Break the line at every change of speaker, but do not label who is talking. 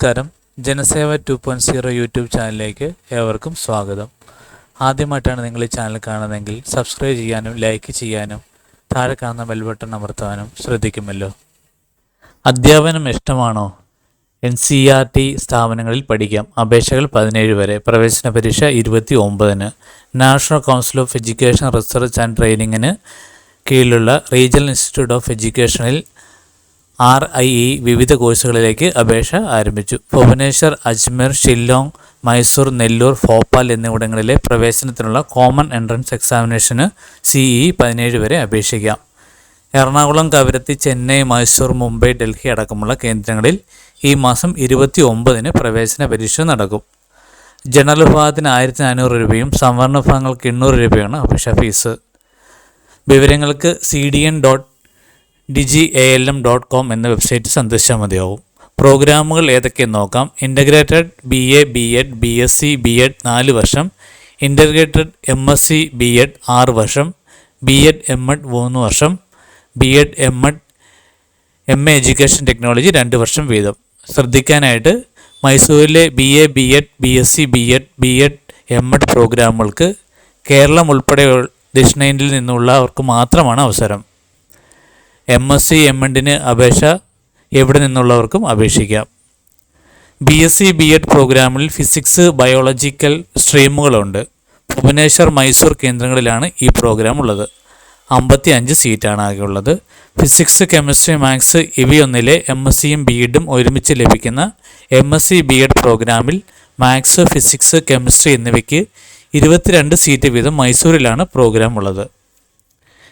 നമസ്കാരം. Janaseva two point zero YouTube ചാനലിലേക്ക് ഏവർക്കും സ്വാഗതം. ആദ്യമായിട്ടാണ് നിങ്ങൾ ഈ ചാനൽ കാണുന്നതെങ്കിൽ സബ്സ്ക്രൈബ് ചെയ്യാനും ലൈക്ക് ചെയ്യാനും താഴെ കാണുന്ന ബെൽ ബട്ടൺ അമർത്താനും ശ്രദ്ധിക്കുമല്ലോ. അധ്യാപനം ഇഷ്ടമാണോ? എൻ സി ആർ ടി സ്ഥാപനങ്ങളിൽ പഠിക്കാം. അപേക്ഷകൾ പതിനേഴ് വരെ. പ്രവേശന പരീക്ഷ ഇരുപത്തി ഒമ്പതിന് national council of education research and ട്രെയിനിങ്ങിന് കീഴിലുള്ള റീജിയണൽ ഇൻസ്റ്റിറ്റ്യൂട്ട് ഓഫ് എഡ്യൂക്കേഷനിൽ ആർ ഐ ഇ വിവിധ കോഴ്സുകളിലേക്ക് അപേക്ഷ ആരംഭിച്ചു. ഭുവനേശ്വർ അജ്മീർ ഷില്ലോങ് മൈസൂർ നെല്ലൂർ ഭോപ്പാൽ എന്നിവിടങ്ങളിലെ പ്രവേശനത്തിനുള്ള കോമൺ എൻട്രൻസ് എക്സാമിനേഷന് സി ഇ പതിനേഴ് വരെ അപേക്ഷിക്കാം. എറണാകുളം കവരത്തി ചെന്നൈ മൈസൂർ മുംബൈ ഡൽഹി അടക്കമുള്ള കേന്ദ്രങ്ങളിൽ ഈ മാസം ഇരുപത്തി ഒമ്പതിന് പ്രവേശന പരീക്ഷ നടക്കും. ജനറൽ വിഭാഗത്തിന് ആയിരത്തി നാനൂറ് രൂപയും സംവരണ വിഭാഗങ്ങൾക്ക് എണ്ണൂറ് രൂപയാണ് അപേക്ഷാ ഫീസ്. വിവരങ്ങൾക്ക് C D N dot digi A L M dot com എന്ന വെബ്സൈറ്റ് സന്ദർശിച്ചാൽ മതിയാവും. പ്രോഗ്രാമുകൾ ഏതൊക്കെയെന്ന് നോക്കാം? Integrated B A B Ed B S C B Ed നാല് വർഷം. Integrated M S C B Ed ആറ് വർഷം. ബി എഡ് എം എഡ് മൂന്ന് വർഷം. B Ed M Ed M A education technology രണ്ട് വർഷം വീതം. ശ്രദ്ധിക്കാനായിട്ട് മൈസൂരിലെ B A B Ed B S C B Ed B Ed M Ed പ്രോഗ്രാമുകൾക്ക് Keralam ഉൾപ്പെടെ ദക്ഷിണേന്ത്യയിൽ നിന്നുള്ളവർക്ക് മാത്രമാണ് അവസരം. എം എസ് സി എം എഡിന് അപേക്ഷ എവിടെ നിന്നുള്ളവർക്കും അപേക്ഷിക്കാം. B S C B Ed പ്രോഗ്രാമിൽ ഫിസിക്സ് ബയോളജിക്കൽ സ്ട്രീമുകളുണ്ട് ഭുവനേശ്വർ മൈസൂർ കേന്ദ്രങ്ങളിലാണ് ഈ പ്രോഗ്രാം ഉള്ളത്. അമ്പത്തി അഞ്ച് സീറ്റാണ് ആകെ ഉള്ളത് ഫിസിക്സ് കെമിസ്ട്രി മാത്സ് ഇവയൊന്നിലെ എം എസ് സിയും ബി എഡും ഒരുമിച്ച് ലഭിക്കുന്ന M S C B Ed പ്രോഗ്രാമിൽ മാത്സ് ഫിസിക്സ് കെമിസ്ട്രി എന്നിവയ്ക്ക് ഇരുപത്തിരണ്ട് സീറ്റ് വീതം മൈസൂരിലാണ് പ്രോഗ്രാം ഉള്ളത്.